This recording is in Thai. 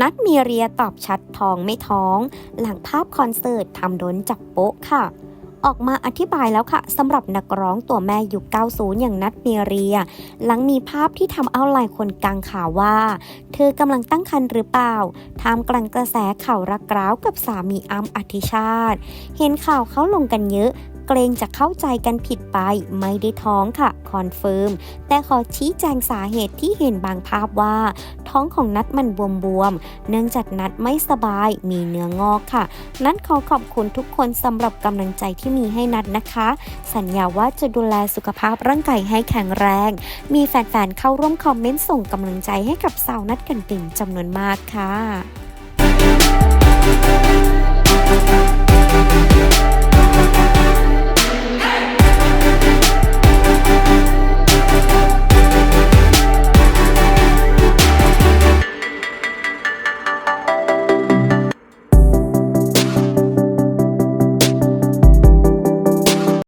นัดมีเรียตอบชัดท้องไม่ท้อง หลังภาพคอนเสิร์ตทำโดนจับโป๊ะค่ะ ออกมาอธิบายแล้วค่ะสำหรับนักร้องตัวแม่ยุค 90 อย่างนัดเมียเรีย หลังมีภาพที่ทำเอาหลายคนกังขาว่า เธอกำลังตั้งครรภ์หรือเปล่าทามกลางกระแสข่าวรักร้าวกับสามีอัมอธิชาติ เห็นข่าวเขาลงกันเยอะ เกรงจะเข้าใจกันผิดไป ไม่ได้ท้องค่ะ คอนเฟิร์ม แต่ขอชี้แจงสาเหตุที่เห็นบางภาพว่า ท้องของนัดมันบวมๆ เนื่องจากนัดไม่สบาย มีเนื้องอกค่ะ นัดขอขอบคุณทุกคนสำหรับกำลังใจที่มีให้นัดนะคะ สัญญาว่าจะดูแลสุขภาพร่างกายให้แข็งแรง มีแฟนๆ เข้าร่วมคอมเมนต์ส่งกำลังใจให้กับสาวนัดกันเป็นจำนวนมากค่ะ